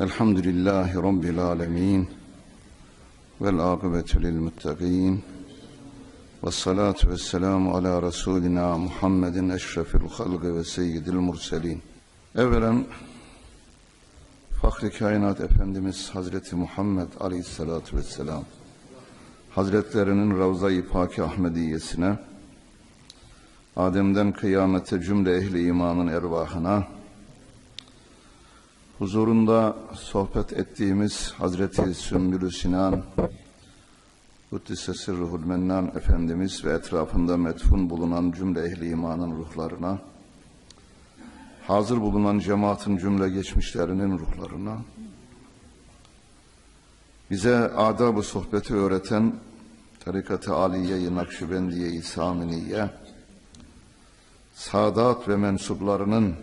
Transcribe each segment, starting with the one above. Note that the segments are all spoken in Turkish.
الحمد لله رب العالمين والعاقبة للمتقين والصلاة والسلام على رسولنا محمد أشرف الخلق وسيد المرسلين Evvelen Fahri Kainat Efendimiz Hazreti Muhammed Aleyhisselatü Vesselam Hazretlerinin Ravza-i Paki Ahmediyesine Adem'den kıyamete cümle ehli imanın ervahına huzurunda sohbet ettiğimiz Hazreti Sümbülü Sinan Kuddise Sırruhul Mennan Efendimiz ve etrafında metfun bulunan cümle ehli imanın ruhlarına hazır bulunan cemaatin cümle geçmişlerinin ruhlarına bize adab-ı sohbeti öğreten Tarikat-ı Aliye-i Nakşibendiye-i Saminiye Sadat ve mensuplarının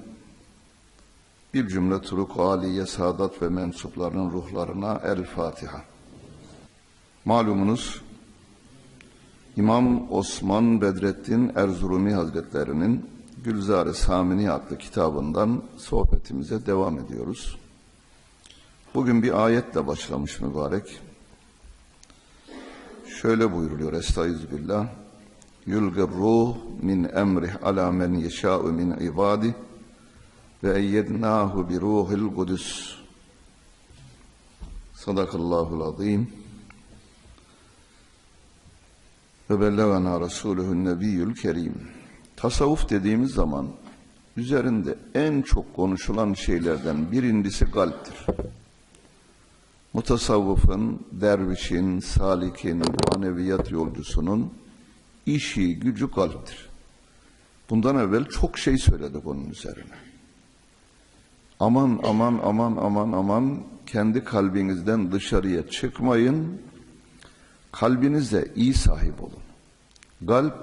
bir cümle turuk aliye sadat ve mensuplarının ruhlarına El Fatiha. Malumunuz İmam Osman Bedrettin Erzurumi Hazretlerinin Gülzar-ı Samini adlı kitabından sohbetimize devam ediyoruz. Bugün bir ayetle başlamış mübarek. Şöyle buyuruluyor Estağfirullah. Yulgir ruh min emrih ala men yeşâ'u min ibadih ve eyyednâhu bi ruhil kudüs. Sadakallahul azim. Ve bellegana Resuluhun Nebiyyül Kerim. Tasavvuf dediğimiz zaman üzerinde en çok konuşulan şeylerden birincisi kalptir. Mutasavvıfın, dervişin, salikin, maneviyat yolcusunun işi, gücü kalptir. Bundan evvel çok şey söyledik onun üzerine. Aman aman aman aman aman kendi kalbinizden dışarıya çıkmayın. Kalbinize iyi sahip olun. Kalp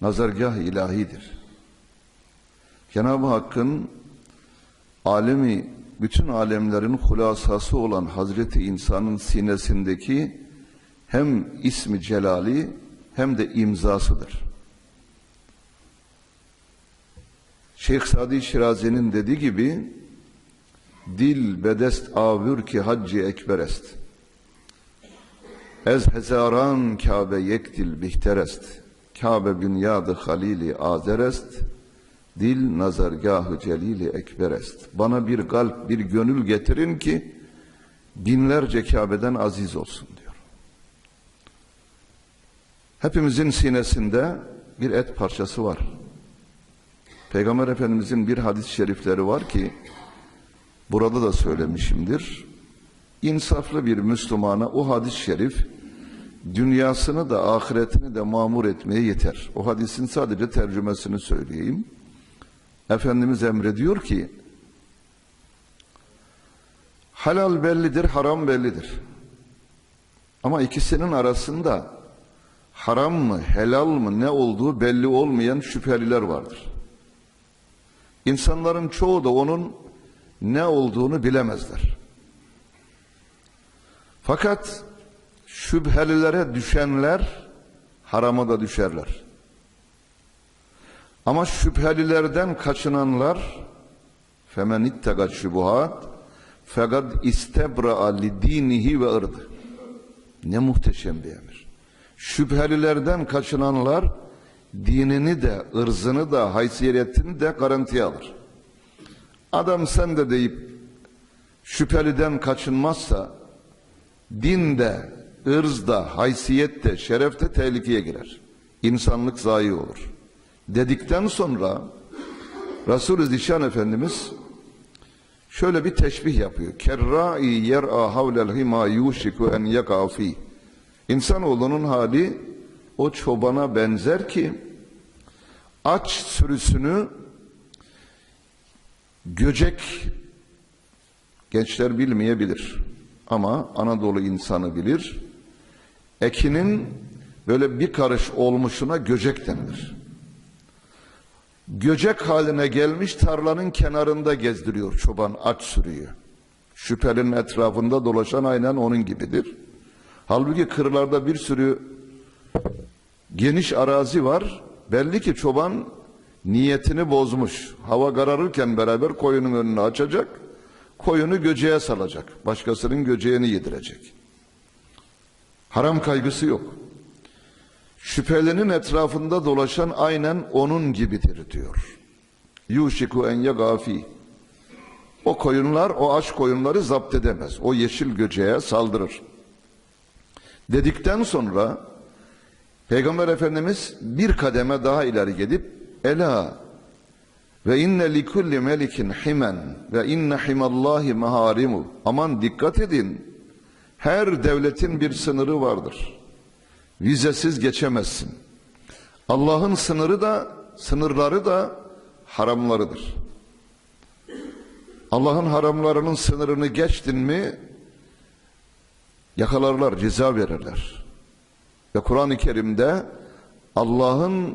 nazargah ilahidir. Cenab-ı Hakk'ın alemi bütün alemlerin hulasası olan Hazreti İnsan'ın sinesindeki hem ismi celali hem de imzasıdır. Şeyh Sadi Şirazi'nin dediği gibi dil bedest avür ki haccı ekberest. Ez hezaran Kabe yekdil bihterest. Kabe bünyadı halili azerest. Dil nazargahı celili ekberest. Bana bir kalp, bir gönül getirin ki binlerce Kabe'den aziz olsun diyor. Hepimizin sinesinde bir et parçası var. Peygamber Efendimizin bir hadis-i şerifleri var ki burada da söylemişimdir. İnsaflı bir Müslümana o hadis-i şerif dünyasını da ahiretini de mamur etmeye yeter. O hadisin sadece tercümesini söyleyeyim. Efendimiz emrediyor ki halal bellidir, haram bellidir. Ama ikisinin arasında haram mı, helal mı ne olduğu belli olmayan şüpheliler vardır. İnsanların çoğu da onun ne olduğunu bilemezler. Fakat şüphelilere düşenler harama da düşerler. Ama şüphelilerden kaçınanlar femen ittagat şubuhat fakat istebra li dinihi ve ırdı. Ne muhteşem bir emir. Şüphelilerden kaçınanlar dinini de, ırzını da, haysiyetini de garantiye alır. Adam sen de deyip şüpheliden kaçınmazsa din de, ırz da, haysiyet de, tehlikeye girer. İnsanlık zayi olur. Dedikten sonra Resul-i Zişan Efendimiz şöyle bir teşbih yapıyor. Kerra'i yer'a havlel hima yuşiku en yaka. İnsanoğlunun hali o çobana benzer ki aç sürüsünü göcek gençler bilmeyebilir ama Anadolu insanı bilir. Ekinin böyle bir karış olmuşuna göcek denilir. Göcek haline gelmiş tarlanın kenarında gezdiriyor çoban aç sürüyü. Şüphelinin etrafında dolaşan aynen onun gibidir. Halbuki kırlarda bir sürü geniş arazi var. Belli ki çoban niyetini bozmuş. Hava kararırken beraber koyunun önünü açacak. koyunu göceğe salacak. Başkasının göceğini yedirecek. Haram kaygısı yok. Şüphelinin etrafında dolaşan aynen onun gibidir diyor. Yuşiku en yagafi. O koyunlar, o aç koyunları zapt edemez. O yeşil göceğe saldırır. Dedikten sonra Peygamber Efendimiz bir kademe daha ileri gidip Ela ve inne li kulli melikin himen ve inne himallahi maharimu. Aman dikkat edin. Her devletin bir sınırı vardır. Vizesiz geçemezsin. Allah'ın sınırı da sınırları da haramlarıdır. Allah'ın haramlarının sınırını geçtin mi yakalarlar, ceza verirler. Ve Kur'an-ı Kerim'de Allah'ın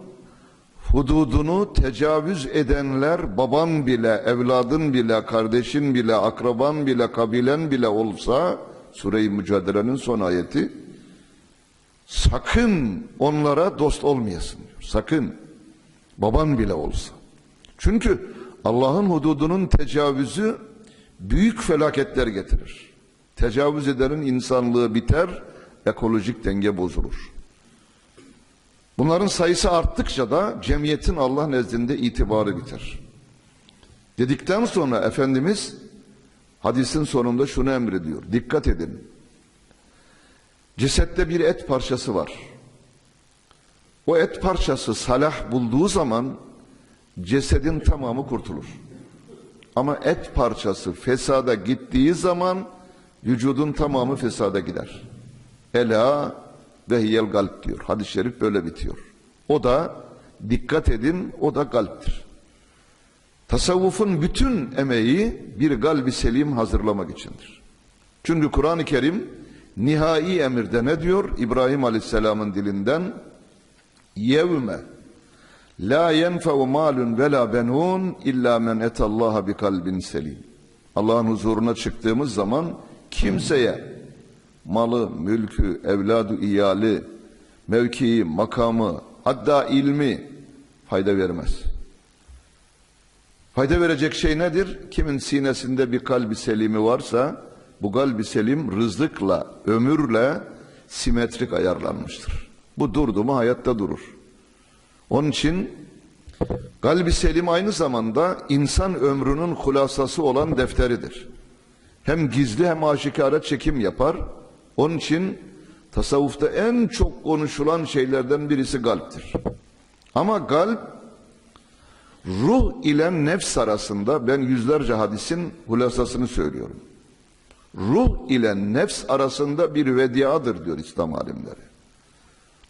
hududunu tecavüz edenler baban bile, evladın bile, kardeşin bile, akraban bile, kabilen bile olsa Sure-i Mücadele'nin son ayeti sakın onlara dost olmayasın diyor. Sakın. Baban bile olsa. Çünkü Allah'ın hududunun tecavüzü büyük felaketler getirir. Tecavüz edenin insanlığı biter, ekolojik denge bozulur. Bunların sayısı arttıkça da cemiyetin Allah nezdinde itibarı biter. Dedikten sonra Efendimiz hadisin sonunda şunu emrediyor. Dikkat edin. Cesette bir et parçası var. O et parçası salah bulduğu zaman cesedin tamamı kurtulur. Ama et parçası fesada gittiği zaman vücudun tamamı fesada gider. Ela ve hiyel galp diyor. Hadis-i şerif böyle bitiyor. O da dikkat edin o da galptir. Tasavvufun bütün emeği bir galbi selim hazırlamak içindir. Çünkü Kur'an-ı Kerim nihai emirde ne diyor? İbrahim Aleyhisselam'ın dilinden yevme la yenfe'u malun ve la benun illa men etallaha bi kalbin selim. Allah'ın huzuruna çıktığımız zaman kimseye malı, mülkü, evladı, iyali, mevkii, makamı, hatta ilmi fayda vermez. Fayda verecek şey nedir? Kimin sinesinde bir kalbi selimi varsa bu kalbi selim rızıkla, ömürle simetrik ayarlanmıştır. Bu durdu mu hayatta durur. Onun için kalbi selim aynı zamanda insan ömrünün hulasası olan defteridir. Hem gizli hem aşikara çekim yapar. Onun için tasavvufta en çok konuşulan şeylerden birisi kalptir. Ama kalp ruh ile nefs arasında ben yüzlerce hadisin hulasasını söylüyorum. Ruh ile nefs arasında bir vediadır diyor İslam alimleri.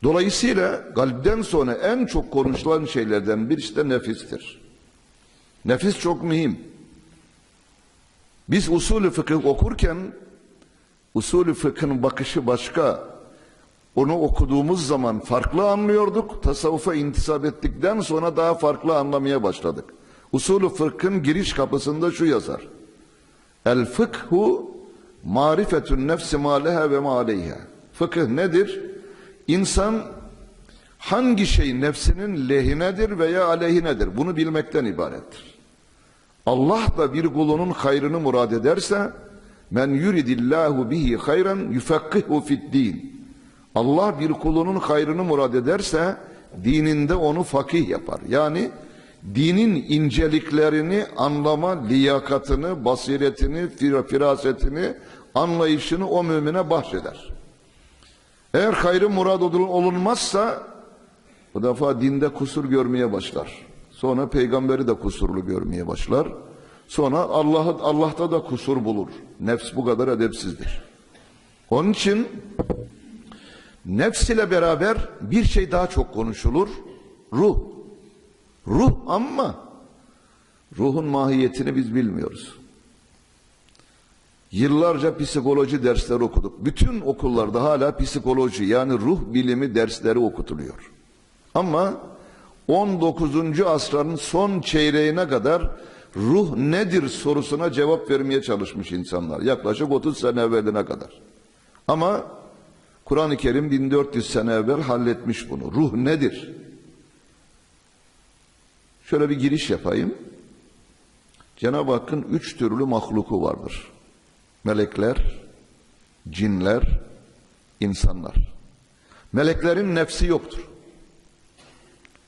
Dolayısıyla kalpten sonra en çok konuşulan şeylerden birisi de nefistir. Nefis çok mühim. Biz usulü fıkıh okurken usulü fıkhın bakışı başka. Onu okuduğumuz zaman farklı anlıyorduk. Tasavvufa intisap ettikten sonra daha farklı anlamaya başladık. Usulü fıkhın giriş kapısında şu yazar. El fıkhu marifetün nefsi ma leha ve ma aleyha. Fıkıh nedir? İnsan hangi şey nefsinin lehinedir veya aleyhinedir bunu bilmekten ibarettir. Allah da bir kulunun hayrını murad ederse men yuridillahu bihi hayran yufakkihu fid din. Allah bir kulunun hayrını murad ederse dininde onu fakih yapar. Yani dinin inceliklerini anlama liyakatını, basiretini, fir- firasetini, anlayışını o mümine bahşeder. Eğer hayrı murad olun- olunmazsa bu defa dinde kusur görmeye başlar. Sonra peygamberi de kusurlu görmeye başlar. Sonra Allah'ı Allah'ta da kusur bulur. Nefs bu kadar edepsizdir. Onun için nefs ile beraber bir şey daha çok konuşulur. Ruh. Ruh ama ruhun mahiyetini biz bilmiyoruz. Yıllarca psikoloji dersleri okuduk. Bütün okullarda hala psikoloji yani ruh bilimi dersleri okutuluyor. Ama 19. asrın son çeyreğine kadar ruh nedir sorusuna cevap vermeye çalışmış insanlar. Yaklaşık 30 sene evveline kadar. Ama Kur'an-ı Kerim 1400 sene evvel halletmiş bunu. Ruh nedir? Şöyle bir giriş yapayım. Cenab-ı Hakk'ın üç türlü mahluku vardır. Melekler, cinler, insanlar. Meleklerin nefsi yoktur.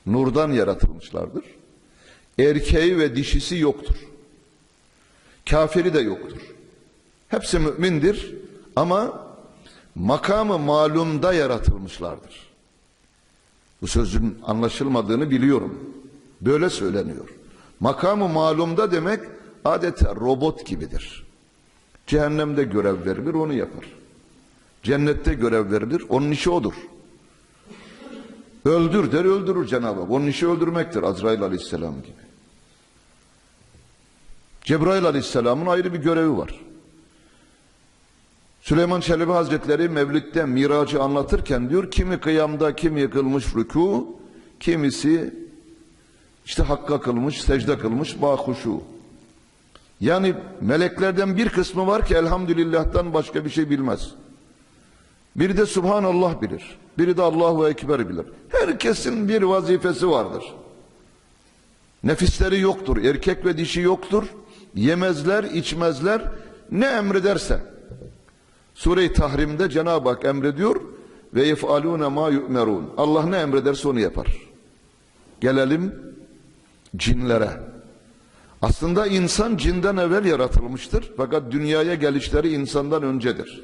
Nurdan yaratılmışlardır. Erkeği ve dişisi yoktur. Kafiri de yoktur. Hepsi mümindir ama makamı malumda yaratılmışlardır. Bu sözün anlaşılmadığını biliyorum. Böyle söyleniyor. Makamı malumda demek adeta robot gibidir. Cehennemde görev verilir onu yapar. Cennette görev verilir onun işi odur. Öldür der öldürür Cenab-ı Hak. Onun işi öldürmektir Azrail Aleyhisselam gibi. Cebrail Aleyhisselam'ın ayrı bir görevi var. Süleyman Çelebi Hazretleri Mevlid'de miracı anlatırken diyor kimi kıyamda kimi kılmış rükû kimisi işte hakka kılmış secde kılmış bahuşu. Yani meleklerden bir kısmı var ki elhamdülillah'tan başka bir şey bilmez. Biri de Subhanallah bilir. Biri de Allahu Ekber bilir. Herkesin bir vazifesi vardır. Nefisleri yoktur. Erkek ve dişi yoktur. Yemezler, içmezler. Ne emrederse. Sure-i Tahrim'de Cenab-ı Hak emrediyor ve yef'alûne ma yu'merûn. Allah ne emrederse onu yapar. Gelelim cinlere. Aslında insan cinden evvel yaratılmıştır. Fakat dünyaya gelişleri insandan öncedir.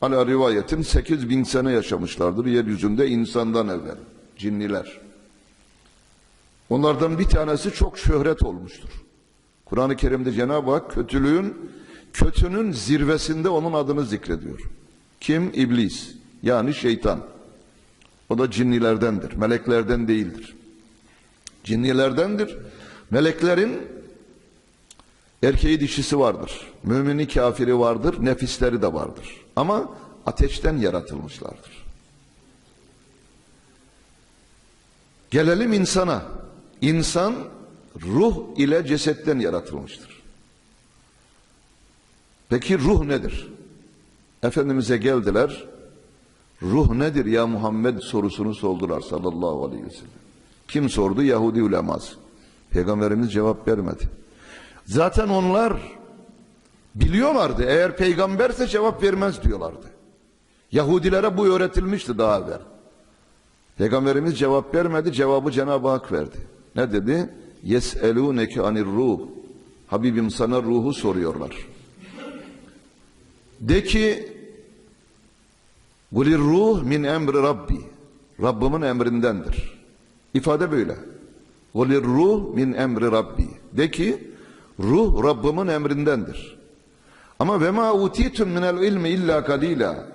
Ala rivayetin 8 bin sene yaşamışlardır yeryüzünde insandan evvel. Cinniler. Onlardan bir tanesi çok şöhret olmuştur. Kur'an-ı Kerim'de Cenab-ı Hak kötülüğün kötünün zirvesinde onun adını zikrediyor. Kim? İblis. Yani şeytan. O da cinnilerdendir. Meleklerden değildir. Cinnilerdendir. Meleklerin erkeği dişisi vardır. Mümini kafiri vardır. Nefisleri de vardır. Ama ateşten yaratılmışlardır. Gelelim insana. İnsan ruh ile cesetten yaratılmıştır. Peki ruh nedir? Efendimiz'e geldiler. Ruh nedir ya Muhammed sorusunu sordular sallallahu aleyhi ve sellem. Kim sordu? Yahudi uleması. Peygamberimiz cevap vermedi. Zaten onlar biliyorlardı. Eğer peygamberse cevap vermez diyorlardı. Yahudilere bu öğretilmişti daha evvel. Peygamberimiz cevap vermedi. Cevabı Cenab-ı Hak verdi. Ne dedi? Yes'elûneke anir ruh. Habibim sana ruhu soruyorlar. De ki Gulir ruh min emri Rabbi. Rabbimin emrindendir. İfade böyle. Gulir ruh min emri Rabbi. De ki ruh Rabbimin emrindendir. Ama ve ma utitum minel ilmi illa kalila.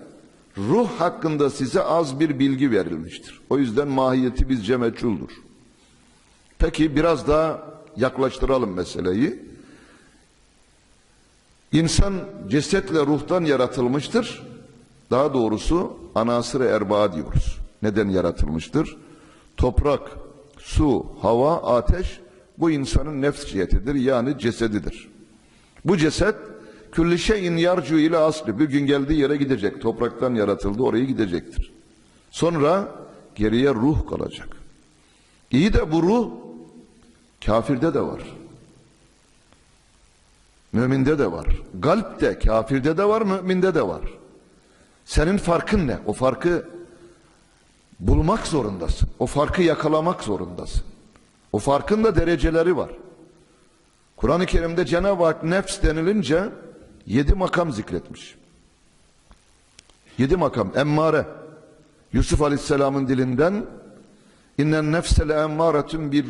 Ruh hakkında size az bir bilgi verilmiştir. O yüzden mahiyeti bizce meçhuldür. Peki biraz daha yaklaştıralım meseleyi. İnsan cesetle ruhtan yaratılmıştır. Daha doğrusu anasır-ı erbaa diyoruz. Neden yaratılmıştır? Toprak, su, hava, ateş bu insanın nefs cihetidir yani cesedidir. Bu ceset külli şeyin yarcu ile aslı bir gün geldiği yere gidecek. Topraktan yaratıldı oraya gidecektir. Sonra geriye ruh kalacak. İyi de bu ruh kafirde de var. Müminde de var. Galp de kafirde de var, müminde de var. Senin farkın ne? O farkı bulmak zorundasın. O farkı yakalamak zorundasın. O farkın da dereceleri var. Kur'an-ı Kerim'de Cenab-ı Hak nefs denilince yedi makam zikretmiş. Yedi makam. Emmare. Yusuf Aleyhisselam'ın dilinden innen nefsele emmâretun bir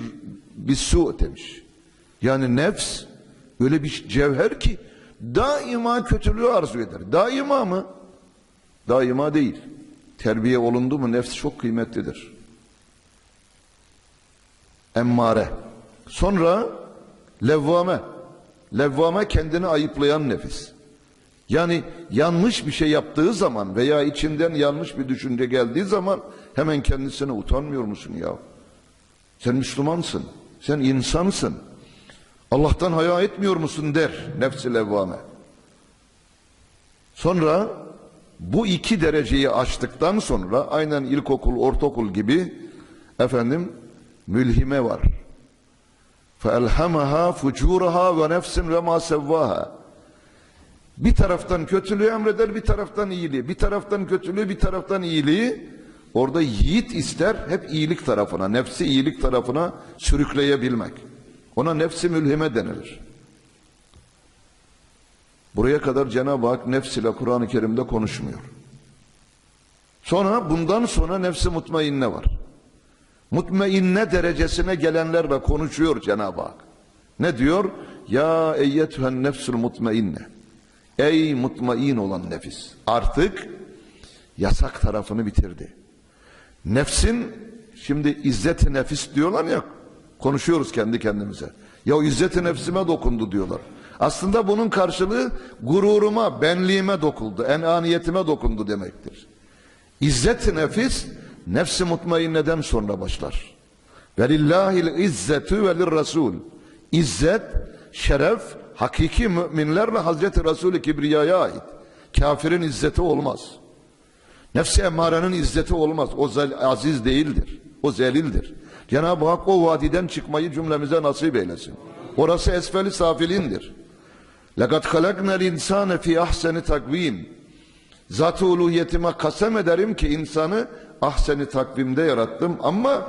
bisu demiş. Yani nefs öyle bir cevher ki daima kötülüğü arzu eder. Daima mı? Daima değil. Terbiye olundu mu nefs çok kıymetlidir. Emmare. Sonra levvame. Levvame kendini ayıplayan nefis. Yani yanlış bir şey yaptığı zaman veya içinden yanlış bir düşünce geldiği zaman hemen kendisine utanmıyor musun ya? Sen Müslümansın. Sen insansın. Allah'tan haya etmiyor musun der nefsi levvame. Sonra bu iki dereceyi aştıktan sonra aynen ilkokul, ortaokul gibi efendim mülhime var. فَاَلْهَمَهَا فُجُورَهَا وَنَفْسٍ وَمَا سَوَّاهَا Bir taraftan kötülüğü emreder, bir taraftan iyiliği. Bir taraftan kötülüğü, bir taraftan iyiliği Orada yiğit ister hep iyilik tarafına, nefsi iyilik tarafına sürükleyebilmek. Ona nefsi mülhime denilir. Buraya kadar Cenab-ı Hak nefs ile Kur'an-ı Kerim'de konuşmuyor. Sonra bundan sonra nefsi mutmainne var. Mutmainne derecesine gelenlerle konuşuyor Cenab-ı Hak. Ne diyor? Ya eyyetühen nefsül mutmainne. Ey mutmain olan nefis. Artık yasak tarafını bitirdi. Nefsin şimdi izzet-i nefis diyorlar ya konuşuyoruz kendi kendimize. Ya izzet-i nefsime dokundu diyorlar. Aslında bunun karşılığı gururuma, benliğime dokundu, enaniyetime dokundu demektir. İzzet-i nefis nefsi mutmainneden sonra başlar. Velillahil izzetu velir rasul. İzzet, şeref hakiki müminlerle Hazreti Resulü Kibriya'ya ait. Kafirin izzeti olmaz. Nefsi emmarenin izzeti olmaz. O zel- aziz değildir. O zelildir. Cenab-ı Hak o vadiden çıkmayı cümlemize nasip eylesin. Orası esfeli safilindir. لَقَدْ خَلَقْنَا الْاِنْسَانَ فِي ahseni takvim. Zat-ı uluhiyetime kasem ederim ki insanı ahseni takvimde yarattım ama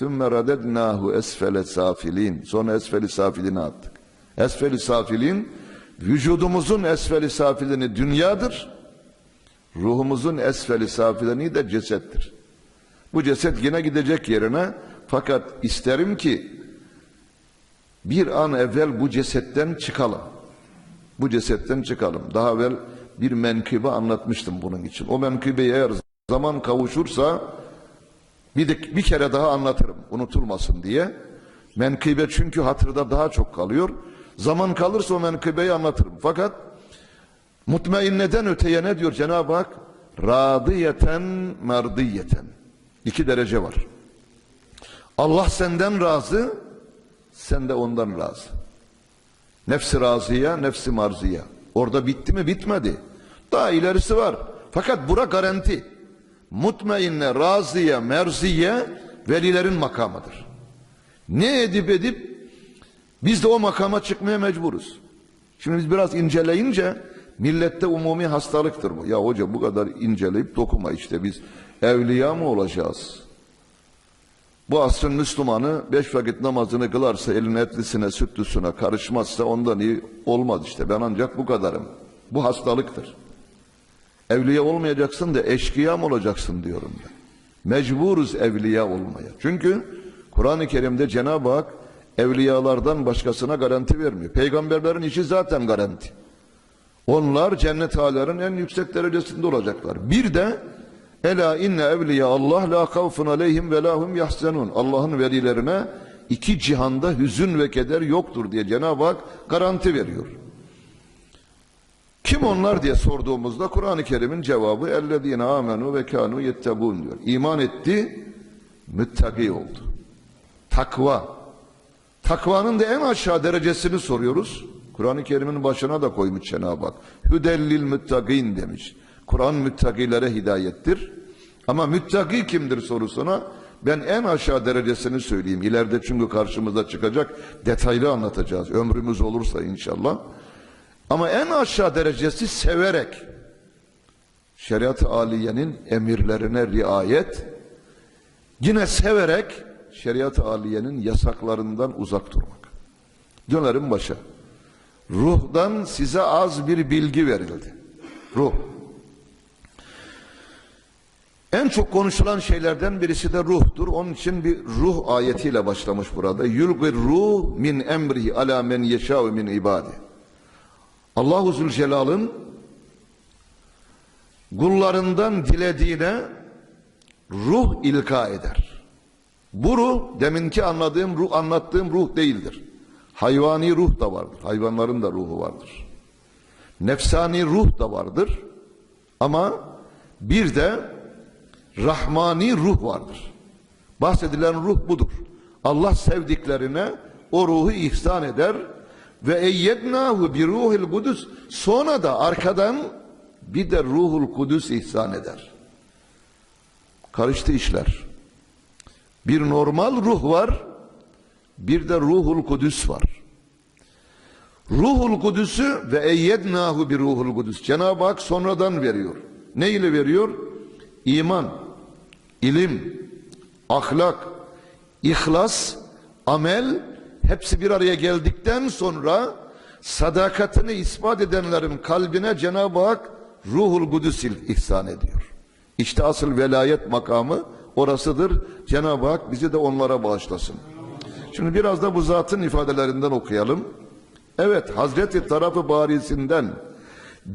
ثُمَّ رَدَدْنَاهُ esfele safilin. Sonra esfeli safiline attık. Esfeli safilin vücudumuzun esfeli safilini dünyadır. Ruhumuzun esfeli safilini de cesettir. Bu ceset yine gidecek yerine fakat isterim ki bir an evvel bu cesetten çıkalım. Bu cesetten çıkalım. Daha evvel bir menkıbe anlatmıştım bunun için. O menkıbeyi eğer zaman kavuşursa bir, de, bir kere daha anlatırım unutulmasın diye. Menkıbe çünkü hatırda daha çok kalıyor. Zaman kalırsa o menkıbeyi anlatırım. Fakat mutmainneden öteye ne diyor Cenab-ı Hak? Radiyeten merdiyeten. İki derece var. Allah senden razı, sen de ondan razı. Nefsi razıya, nefsi marziya. Orada bitti mi? Bitmedi. Daha ilerisi var. Fakat bura garanti. Mutmainne, razıya, merziye velilerin makamıdır. Ne edip edip biz de o makama çıkmaya mecburuz. Şimdi biz biraz inceleyince millette umumi hastalıktır bu. Ya hoca bu kadar inceleyip dokuma işte biz evliya mı olacağız? Bu asrın Müslümanı beş vakit namazını kılarsa elin etlisine sütlüsüne karışmazsa ondan iyi olmaz işte. Ben ancak bu kadarım. Bu hastalıktır. Evliya olmayacaksın da eşkıya mı olacaksın diyorum ben. Mecburuz evliya olmaya. Çünkü Kur'an-ı Kerim'de Cenab-ı Hak evliyalardan başkasına garanti vermiyor. Peygamberlerin işi zaten garanti. Onlar cennet halerin en yüksek derecesinde olacaklar. Bir de Ela inne evliya Allah la kavfun aleyhim ve lahum yahzenun. Allah'ın velilerine iki cihanda hüzün ve keder yoktur diye Cenab-ı Hak garanti veriyor. Kim onlar diye sorduğumuzda Kur'an-ı Kerim'in cevabı ellezine amenu ve kanu yettebun diyor. İman etti, müttaki oldu. Takva. Takvanın da en aşağı derecesini soruyoruz. Kur'an-ı Kerim'in başına da koymuş Cenab-ı Hak. Hüdellil müttakin demiş. Kur'an müttakilere hidayettir. Ama müttaki kimdir sorusuna ben en aşağı derecesini söyleyeyim. İleride çünkü karşımıza çıkacak detaylı anlatacağız. Ömrümüz olursa inşallah. Ama en aşağı derecesi severek şeriat-ı aliyenin emirlerine riayet yine severek şeriat-ı aliyenin yasaklarından uzak durmak. Dönerim başa. Ruhdan size az bir bilgi verildi. Ruh. En çok konuşulan şeylerden birisi de ruhtur. Onun için bir ruh ayetiyle başlamış burada. Yulgir ruh min emrihi ala men yeşâ'u min ibadi. Allahu Zülcelal'ın kullarından dilediğine ruh ilka eder. Bu ruh deminki anladığım ruh anlattığım ruh değildir. Hayvani ruh da vardır. Hayvanların da ruhu vardır. Nefsani ruh da vardır. Ama bir de Rahmani ruh vardır. Bahsedilen ruh budur. Allah sevdiklerine o ruhu ihsan eder ve eyyednahu bir ruhil kudüs sonra da arkadan bir de ruhul kudüs ihsan eder. Karıştı işler. Bir normal ruh var, Bir de Ruhul Kudüs var. Ruhul Kudüs'ü ve eyyednahu bir Ruhul Kudüs. Cenab-ı Hak sonradan veriyor. Ne ile veriyor? İman, ilim, ahlak, ihlas, amel hepsi bir araya geldikten sonra sadakatini ispat edenlerin kalbine Cenab-ı Hak Ruhul Kudüs ihsan ediyor. İşte asıl velayet makamı orasıdır. Cenab-ı Hak bizi de onlara bağışlasın. Şimdi biraz da bu zatın ifadelerinden okuyalım. Evet Hazreti tarafı barisinden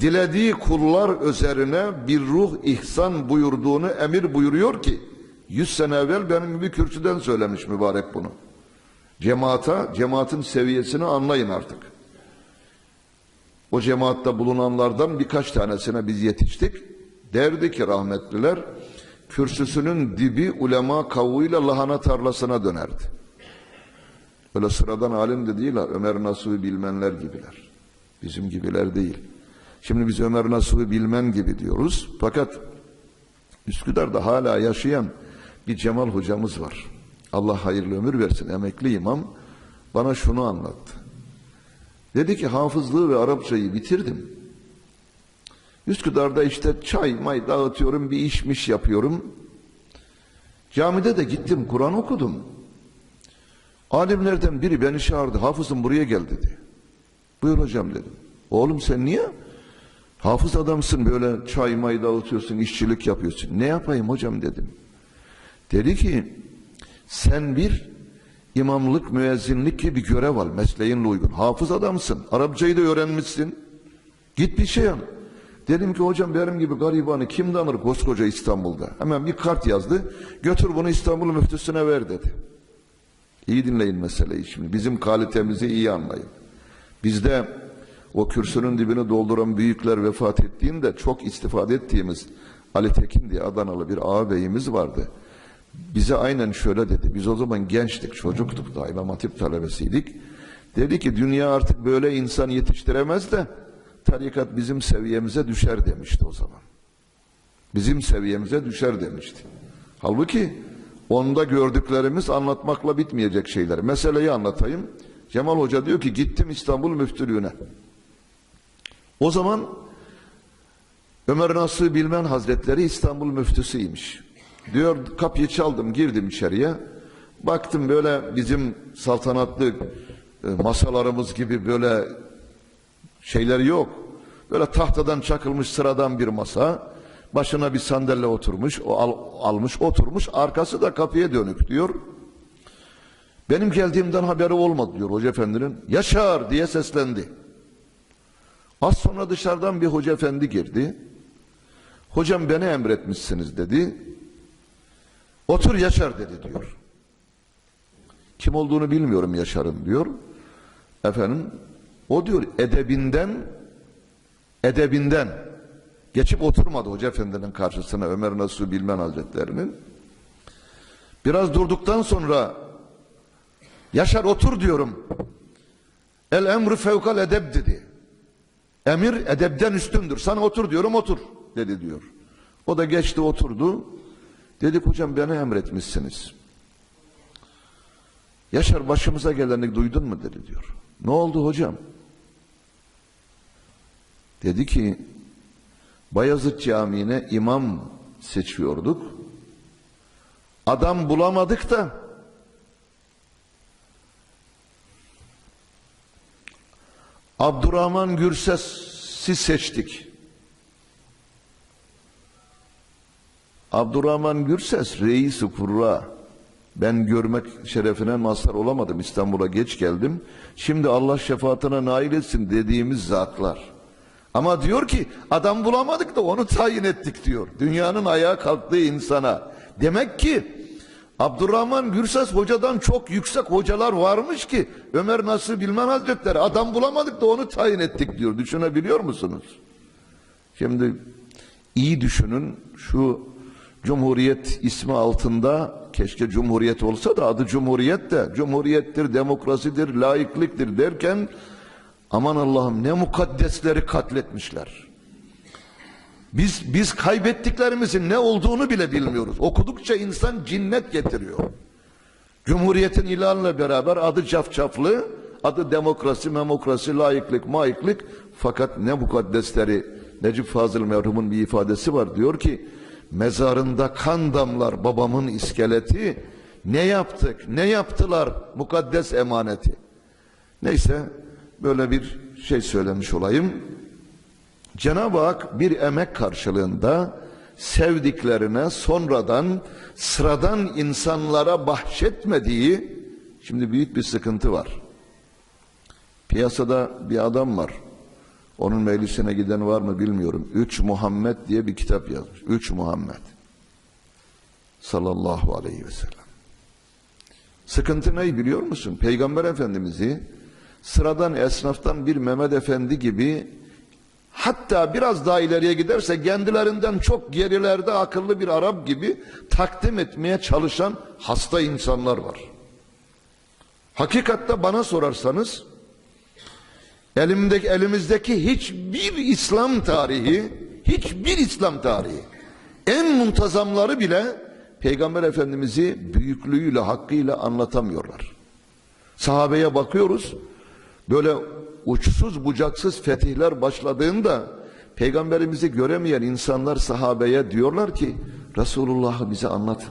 dilediği kullar üzerine bir ruh ihsan buyurduğunu emir buyuruyor ki 100 sene evvel benim gibi kürsüden söylemiş mübarek bunu. Cemaata, cemaatin seviyesini anlayın artık. O cemaatte bulunanlardan birkaç tanesine biz yetiştik. Derdi ki rahmetliler, kürsüsünün dibi ulema kavuğuyla lahana tarlasına dönerdi. Öyle sıradan alim de değiller. Ömer Nasuhi bilmenler gibiler. Bizim gibiler değil. Şimdi biz Ömer Nasuhi bilmen gibi diyoruz. Fakat Üsküdar'da hala yaşayan bir Cemal hocamız var. Allah hayırlı ömür versin. Emekli imam bana şunu anlattı. Dedi ki hafızlığı ve Arapçayı bitirdim. Üsküdar'da işte çay may dağıtıyorum, bir işmiş yapıyorum. Camide de gittim, Kur'an okudum. Alimlerden biri beni çağırdı. Hafızım buraya gel dedi. Buyur hocam dedim. Oğlum sen niye? Hafız adamsın böyle çay may dağıtıyorsun, işçilik yapıyorsun. Ne yapayım hocam dedim. Dedi ki sen bir imamlık, müezzinlik gibi bir görev al mesleğinle uygun. Hafız adamsın. Arapçayı da öğrenmişsin. Git bir şey al. Dedim ki hocam benim gibi garibanı kim tanır koskoca İstanbul'da? Hemen bir kart yazdı. Götür bunu İstanbul müftüsüne ver dedi. İyi dinleyin meseleyi şimdi. Bizim kalitemizi iyi anlayın. Bizde o kürsünün dibini dolduran büyükler vefat ettiğinde çok istifade ettiğimiz Ali Tekin diye Adanalı bir ağabeyimiz vardı. Bize aynen şöyle dedi. Biz o zaman gençtik, çocuktuk da İmam Hatip talebesiydik. Dedi ki dünya artık böyle insan yetiştiremez de tarikat bizim seviyemize düşer demişti o zaman. Bizim seviyemize düşer demişti. Halbuki onda gördüklerimiz anlatmakla bitmeyecek şeyler. Meseleyi anlatayım. Cemal Hoca diyor ki gittim İstanbul Müftülüğüne. O zaman Ömer Nasuhi Bilmen Hazretleri İstanbul Müftüsüymiş. Diyor kapıyı çaldım girdim içeriye. Baktım böyle bizim saltanatlı e, masalarımız gibi böyle şeyler yok. Böyle tahtadan çakılmış sıradan bir masa. Başına bir sandalye oturmuş, o al, almış oturmuş. Arkası da kapıya dönük diyor. Benim geldiğimden haberi olmadı diyor hoca efendinin. Yaşar diye seslendi. Az sonra dışarıdan bir hoca efendi girdi. Hocam beni emretmişsiniz dedi. Otur Yaşar dedi diyor. Kim olduğunu bilmiyorum Yaşar'ın diyor. Efendim o diyor edebinden edebinden geçip oturmadı Hoca Efendi'nin karşısına Ömer Nasuh Bilmen Hazretlerinin. Biraz durduktan sonra Yaşar otur diyorum. El emru fevkal edeb dedi. Emir edebden üstündür. Sana otur diyorum otur dedi diyor. O da geçti oturdu. Dedik hocam beni emretmişsiniz. Yaşar başımıza geleni duydun mu dedi diyor. Ne oldu hocam? Dedi ki Bayazıt Camii'ne imam seçiyorduk. Adam bulamadık da Abdurrahman Gürses'i seçtik. Abdurrahman Gürses reis-i kurra. Ben görmek şerefine mazhar olamadım. İstanbul'a geç geldim. Şimdi Allah şefaatine nail etsin dediğimiz zatlar. Ama diyor ki adam bulamadık da onu tayin ettik diyor. Dünyanın ayağa kalktığı insana. Demek ki Abdurrahman Gürses hocadan çok yüksek hocalar varmış ki Ömer Nasır Bilmen Hazretleri adam bulamadık da onu tayin ettik diyor. Düşünebiliyor musunuz? Şimdi iyi düşünün şu Cumhuriyet ismi altında keşke Cumhuriyet olsa da adı Cumhuriyet de Cumhuriyettir, demokrasidir, laikliktir derken aman Allah'ım ne mukaddesleri katletmişler. Biz biz kaybettiklerimizin ne olduğunu bile bilmiyoruz. Okudukça insan cinnet getiriyor. Cumhuriyetin ilanıyla beraber adı cafcaflı, adı demokrasi, memokrasi, layıklık, maiklik. Fakat ne mukaddesleri Necip Fazıl merhumun bir ifadesi var. Diyor ki mezarında kan damlar babamın iskeleti. Ne yaptık, ne yaptılar mukaddes emaneti. Neyse böyle bir şey söylemiş olayım. Cenab-ı Hak bir emek karşılığında sevdiklerine sonradan sıradan insanlara bahşetmediği şimdi büyük bir sıkıntı var. Piyasada bir adam var. Onun meclisine giden var mı bilmiyorum. Üç Muhammed diye bir kitap yazmış. Üç Muhammed. Sallallahu aleyhi ve sellem. Sıkıntı ne biliyor musun? Peygamber Efendimiz'i sıradan esnaftan bir Mehmet Efendi gibi hatta biraz daha ileriye giderse kendilerinden çok gerilerde akıllı bir Arap gibi takdim etmeye çalışan hasta insanlar var. Hakikatte bana sorarsanız elimdeki elimizdeki hiçbir İslam tarihi, hiçbir İslam tarihi en muntazamları bile Peygamber Efendimiz'i büyüklüğüyle, hakkıyla anlatamıyorlar. Sahabeye bakıyoruz. Böyle uçsuz bucaksız fetihler başladığında peygamberimizi göremeyen insanlar sahabeye diyorlar ki Resulullah'ı bize anlat.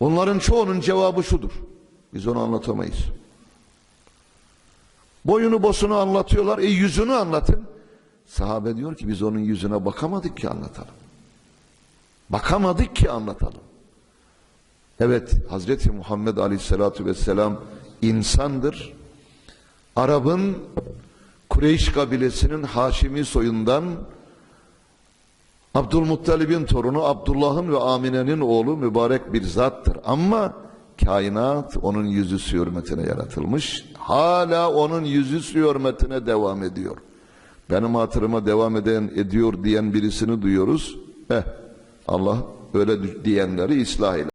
Onların çoğunun cevabı şudur. Biz onu anlatamayız. Boyunu bosunu anlatıyorlar. E yüzünü anlatın. Sahabe diyor ki biz onun yüzüne bakamadık ki anlatalım. Bakamadık ki anlatalım. Evet Hazreti Muhammed Aleyhisselatü Vesselam insandır. Arap'ın Kureyş kabilesinin Haşimi soyundan Abdülmuttalib'in torunu Abdullah'ın ve Amine'nin oğlu mübarek bir zattır. Ama kainat onun yüzüsü hürmetine yaratılmış. Hala onun yüzüsü hürmetine devam ediyor. Benim hatırıma devam eden ediyor diyen birisini duyuyoruz. Eh Allah öyle diyenleri ıslah ile.